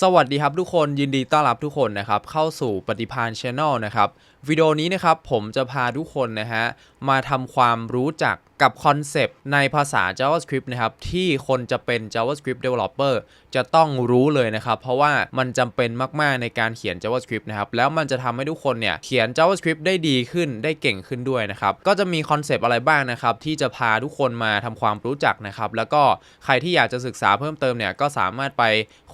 สวัสดีครับทุกคนยินดีต้อนรับทุกคนนะครับเข้าสู่ปฏิพานช n นลนะครับ วิดีโอนี้นะครับผมจะพาทุกคนนะฮะมาทำความรู้จักกับคอนเซปต์ในภาษา JavaScript นะครับที่คนจะเป็น JavaScript Developer จะต้องรู้เลยนะครับ เพราะว่ามันจำเป็นมาก ๆ ในการเขียน JavaScript นะครับแล้วมันจะทำให้ทุกคนเนี่ยเขียน JavaScript ได้ดีขึ้นได้เก่งขึ้นด้วยนะครับก็จะมีคอนเซปต์อะไรบ้างนะครับที่จะพาทุกคนมาทำความรู้จักนะครับแล้วก็ใครที่อยากจะศึกษาเพิ่มเติมเนี่ยก็สามารถไป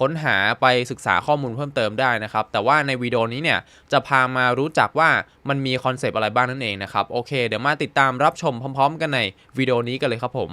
ค้นหาไปศึกษาข้อมูลเพิ่มเติมได้นะครับแต่ว่าในวิดีโอนี้เนี่ยจะพามารู้จักว่ามันมีคอนเซปต์อะไรบ้างนั่นเองนะครับ โอเค เดี๋ยวมาติดตามรับชมพร้อม ๆ กันในวิดีโอนี้กันเลยครับผม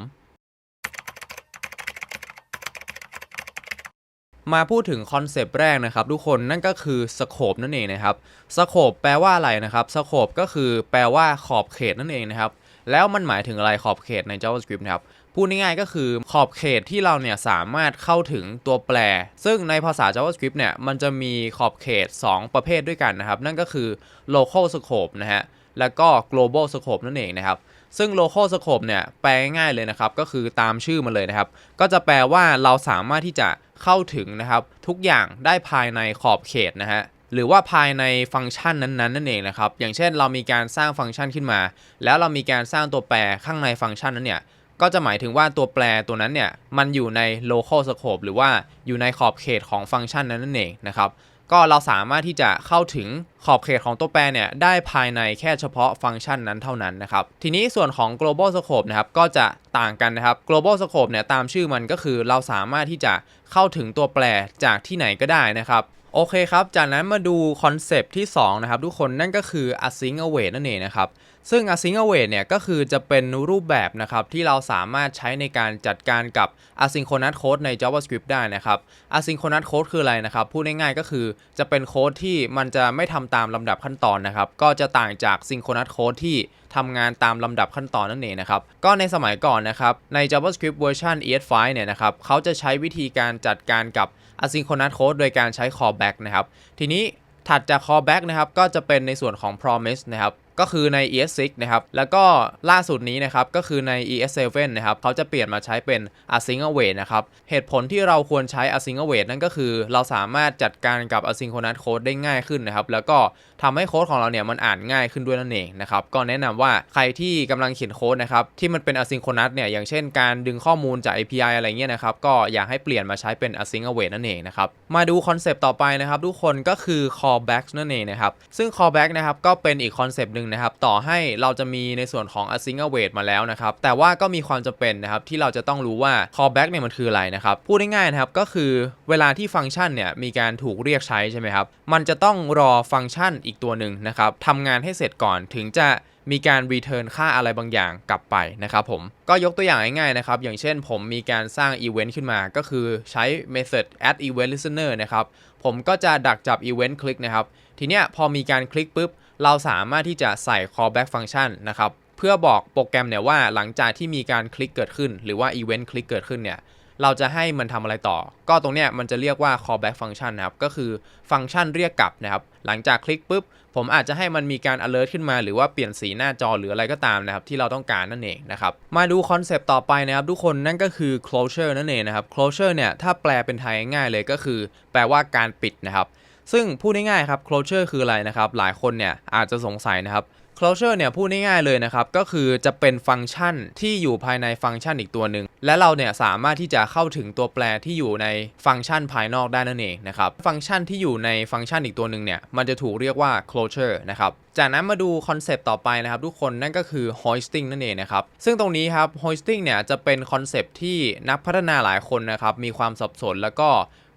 มาพูดถึงคอนเซปต์แรกนะครับทุกคนนั่นก็คือสโคปนั่นเองนะครับสโคปแปลว่าอะไรนะครับสโคปก็คือแปลว่าขอบเขตนั่นเองนะครับ แล้วมันหมายถึงอะไรขอบเขตใน JavaScript นะครับพูดง่ายๆก็คือขอบเขตที่เราเนี่ยสามารถเข้าถึงตัวแปร ซึ่งในภาษา JavaScript เนี่ยมันจะมีขอบเขต 2 ประเภทด้วยกันนะครับ นั่นก็คือ local scope นะฮะแล้วก็ global scope นั่นเองนะครับซึ่ง local scope เนี่ยแปลง่ายๆเลยนะครับก็คือตามชื่อมันเลยนะครับ ก็จะแปลว่าเราสามารถที่จะเข้าถึงนะครับ ทุกอย่างได้ภายในขอบเขตนะฮะ หรือว่าภายในฟังก์ชันนั้นๆนั่นเองนะครับ อย่างเช่นเรามีการสร้างฟังก์ชันขึ้นมา แล้วเรามีการสร้างตัวแปรข้างในฟังก์ชันนั้นเนี่ยก็จะหมายถึงว่าตัวแปรตัวนั้นเนี่ยมันอยู่ใน local scope หรือว่าอยู่ในขอบเขตของฟังก์ชันนั้นนั่นเองนะครับก็เราสามารถที่จะเข้าถึงขอบเขตของตัวแปรเนี่ยได้ภายในแค่เฉพาะฟังก์ชันนั้นเท่านั้นนะครับ ทีนี้ส่วนของ global scope นะครับก็จะต่างกันนะครับ global scope เนี่ยตามชื่อมันก็คือเราสามารถที่จะเข้าถึงตัวแปรจากที่ไหนก็ได้นะครับ โอเคครับ จากนั้นมาดูคอนเซปต์ที่2นะครับทุกคนนั่นก็คือ async await นั่นเองนะครับ ซึ่ง async await เนี่ยก็คือจะเป็นรูปแบบนะครับที่เราสามารถใช้ในการจัดการกับ asynchronous code ใน JavaScript ได้นะครับ asynchronous code คืออะไรนะครับ พูดง่ายๆก็คือจะเป็นโค้ดที่มันจะไม่ทำตามลำดับขั้นตอนนะครับ ก็จะต่างจาก synchronous code ที่ทำงานตามลำดับขั้นตอนนั่นเองนะครับ ก็ในสมัยก่อนนะครับ ใน JavaScript เวอร์ชัน ES5 เนี่ยนะครับ เขาจะใช้วิธีการจัดการกับ asynchronous code โดยการใช้ callback นะครับ ทีนี้ถัดจาก callback นะครับ ก็จะเป็นในส่วนของ promise นะครับ ก็คือใน ES6 นะครับ แล้วก็ล่าสุดนี้นะครับ ก็คือใน ES7 นะครับ เขาจะเปลี่ยนมาใช้เป็น async await นะครับ เหตุผลที่เราควรใช้ async await นั่นก็คือเราสามารถจัดการกับ asynchronous code ได้ง่ายขึ้นนะครับ แล้วก็ทำให้โค้ดของเราเนี่ยมันอ่านง่ายขึ้นด้วยนั่นเองนะครับ ก็แนะนำว่าใครที่กำลังเขียนโค้ดนะครับ ที่มันเป็น asynchronous เนี่ย อย่างเช่นการดึงข้อมูลจาก API อะไรเงี้ยนะครับ ก็อยากให้เปลี่ยนมาใช้เป็น async await นั่นเองนะครับ มาดูคอนเซปต์ต่อไปนะครับทุกคนก็คือ callback นั่นเองนะครับ ซึ่ง callback นะครับก็เป็นอีกคอนเซปต์หนึ่งนะครับต่อให้เราจะมีในส่วนของ async await มาแล้วนะครับแต่ว่าก็มีความจำเป็นนะครับที่เราจะต้องรู้ว่า callback เนี่ยมันคืออะไรนะครับพูดง่ายๆนะครับก็คือเวลาที่ฟังก์ชันเนี่ยมีการถูกเรียกใช้ใช่ไหมครับมันจะต้องรอฟังก์ชันอีกตัวหนึ่งนะครับทำงานให้เสร็จก่อนถึงจะมีการ return ค่าอะไรบางอย่างกลับไปนะครับผมก็ยกตัวอย่างง่ายๆนะครับ อย่างเช่นผมมีการสร้าง event ขึ้นมา ก็คือใช้ method add event listener นะครับ ผมก็จะดักจับ event คลิกนะครับ ทีเนี้ยพอมีการคลิกปุ๊บ เราสามารถที่จะใส่ callback function นะครับเพื่อบอกโปรแกรมเนี่ยว่าหลังจากที่มีการคลิกเกิดขึ้น หรือว่า event คลิกเกิดขึ้นเนี่ยเราจะให้มันทำอะไรต่อ ก็ตรงเนี้ยมันจะเรียกว่า callback function นะครับ ก็คือฟังก์ชันเรียกกลับนะครับ หลังจากคลิกปุ๊บ ผมอาจจะให้มันมีการ alert ขึ้นมา หรือว่าเปลี่ยนสีหน้าจอหรืออะไรก็ตามนะครับ ที่เราต้องการนั่นเองนะครับ มาดูคอนเซปต์ต่อไปนะครับ ทุกคนนั่นก็คือ closure นั่นเองนะครับ closure เนี่ยถ้าแปลเป็นไทยง่ายๆเลยก็คือ แปลว่าการปิดนะครับ ซึ่งพูดง่ายๆครับ closure คืออะไรนะครับ หลายคนเนี่ยอาจจะสงสัยนะครับ closure เนี่ยพูดง่ายๆเลยนะครับ ก็คือจะเป็นฟังก์ชันที่อยู่ภายในฟังก์ชันอีกตัวหนึ่ง และเราเนี่ยสามารถที่จะเข้าถึงตัวแปรที่อยู่ในฟังก์ชันภายนอกได้นั่นเองนะครับ ฟังก์ชันที่อยู่ในฟังก์ชันอีกตัวหนึ่งเนี่ย มันจะถูกเรียกว่า closure นะครับ จากนั้นมาดูคอนเซปต์ต่อไปนะครับทุกคน นั่นก็คือ hoisting นั่นเองนะครับ ซึ่งตรงนี้ครับ hoisting เนี่ยจะเป็นคอนเซปต์ที่นักพัฒนาหลายคนนะครับมีความสับสนแล้วก็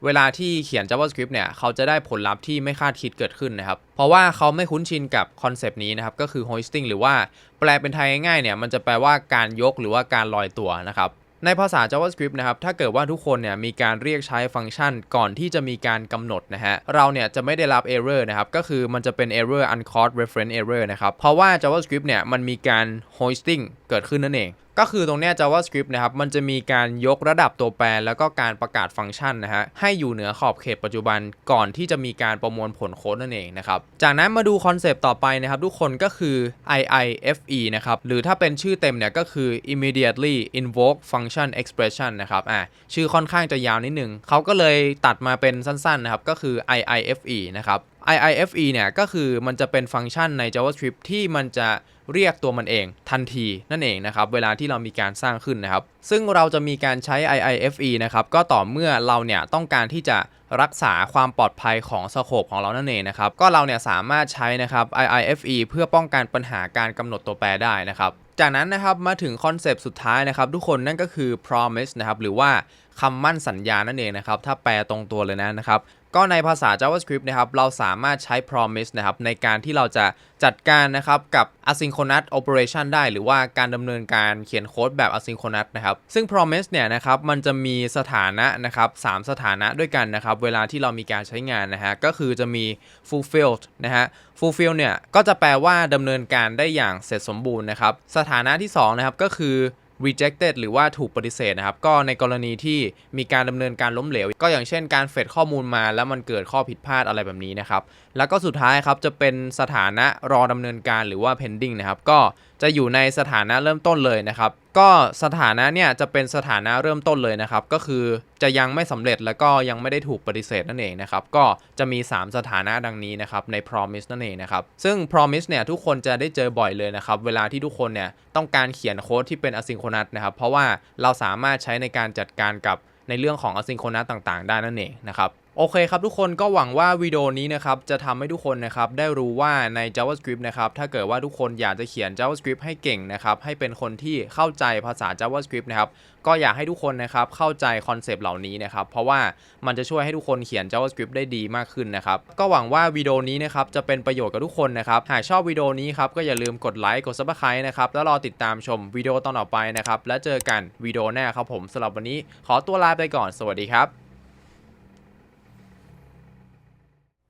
เวลาที่เขียน JavaScript เนี่ยเขาจะได้ผลลัพธ์ที่ไม่คาดคิดเกิดขึ้นนะครับ เพราะว่าเขาไม่คุ้นชินกับคอนเซปต์นี้นะครับ ก็คือ hoisting หรือว่าแปลเป็นไทยง่ายๆเนี่ยมันจะแปลว่าการยกหรือว่าการลอยตัวนะครับในภาษา JavaScript นะครับ ถ้าเกิดว่าทุกคนเนี่ยมีการเรียกใช้ฟังก์ชันก่อนที่จะมีการกำหนดนะฮะ เราเนี่ยจะไม่ได้รับ error นะครับ ก็คือมันจะเป็น error uncaught reference error นะครับ เพราะว่า JavaScript เนี่ยมันมีการ hoisting เกิดขึ้นนั่นเองก็คือตรงนี้ JavaScript นะครับมันจะมีการยกระดับตัวแปร แล้วก็การประกาศฟังก์ชันนะฮะให้อยู่เหนือขอบเขตปัจจุบันก่อนที่จะมีการประมวลผลโค้ดนั่นเองนะครับจากนั้นมาดูคอนเซปต์ต่อไปนะครับทุกคนก็คือ IIFE นะครับหรือถ้าเป็นชื่อเต็มเนี่ยก็คือ immediately invoke function expression นะครับอะชื่อค่อนข้างจะยาวนิดนึงเขาก็เลยตัดมาเป็นสั้นๆนะครับก็คือ IIFE นะครับ IIFE เนี่ยก็คือมันจะเป็นฟังก์ชันใน JavaScript ที่มันจะเรียกตัวมันเองทันทีนั่นเองนะครับ เวลาที่เรามีการสร้างขึ้นนะครับ ซึ่งเราจะมีการใช้ IIFE นะครับ ก็ต่อเมื่อเราเนี่ยต้องการที่จะรักษาความปลอดภัยของสโคปของเรานั่นเองนะครับ ก็เราเนี่ยสามารถใช้นะครับ IIFE เพื่อป้องกันปัญหาการกำหนดตัวแปรได้นะครับ จากนั้นนะครับมาถึงคอนเซปต์สุดท้ายนะครับ ทุกคนนั่นก็คือ promise นะครับหรือว่าคำมั่นสัญญานั่นเองนะครับถ้าแปลตรงตัวเลยนะนะครับ ก็ในภาษา JavaScript นะครับ เราสามารถใช้ promise นะครับ ในการที่เราจะจัดการนะครับ กับ asynchronous operation ได้ หรือว่าการดำเนินการเขียนโค้ดแบบ asynchronous นะครับ ซึ่ง promise เนี่ยนะครับ มันจะมีสถานะนะครับสามสถานะด้วยกันนะครับ เวลาที่เรามีการใช้งานนะฮะ ก็คือจะมี fulfilled นะฮะ fulfill เนี่ย ก็จะแปลว่าดำเนินการได้อย่างเสร็จสมบูรณ์นะครับ สถานะที่สองนะครับ ก็คือ rejected หรือว่าถูกปฏิเสธนะครับ ก็ในกรณีที่มีการดำเนินการล้มเหลว ก็อย่างเช่นการเฟดข้อมูลมา แล้วมันเกิดข้อผิดพลาดอะไรแบบนี้นะครับ แล้วก็สุดท้ายครับจะเป็นสถานะรอดำเนินการหรือว่า pending นะครับ ก็ จะอยู่ในสถานะเริ่มต้นเลยนะครับ ก็สถานะเนี่ยจะเป็นสถานะเริ่มต้นเลยนะครับ ก็คือจะยังไม่สำเร็จแล้วก็ยังไม่ได้ถูกปฏิเสธนั่นเองนะครับ ก็จะมี 3 สถานะดังนี้นะครับใน promise นั่นเองนะครับ ซึ่ง promise เนี่ยทุกคนจะได้เจอบ่อยเลยนะครับ เวลาที่ทุกคนเนี่ยต้องการเขียนโค้ดที่เป็น asynchronous นะครับ เพราะว่าเราสามารถใช้ในการจัดการกับในเรื่องของ asynchronous ต่าง ๆ ได้นั่นเองนะครับ โอเคครับทุกคนก็หวังว่าวิดีโอนี้นะครับจะทำให้ทุกคนนะครับได้รู้ว่าใน JavaScript นะครับถ้าเกิดว่าทุกคนอยากจะเขียน JavaScript ให้เก่งนะครับให้เป็นคนที่เข้าใจภาษา JavaScript นะครับก็อยากให้ทุกคนนะครับเข้าใจคอนเซปต์เหล่านี้นะครับเพราะว่ามันจะช่วยให้ทุกคนเขียน JavaScript ได้ดีมากขึ้นนะครับก็หวังว่าวิดีโอนี้นะครับจะเป็นประโยชน์กับทุกคนนะครับหากชอบวิดีโอนี้ครับก็อย่าลืมกดไลค์กด Subscribe นะครับแล้วรอติดตามชมวิดีโอตอนต่อไปนะครับแล้วเจอกันวิดีโอหน้าครับผมสำหรับวันนี้ ขอตัวลาไปก่อนสวัสดีครับ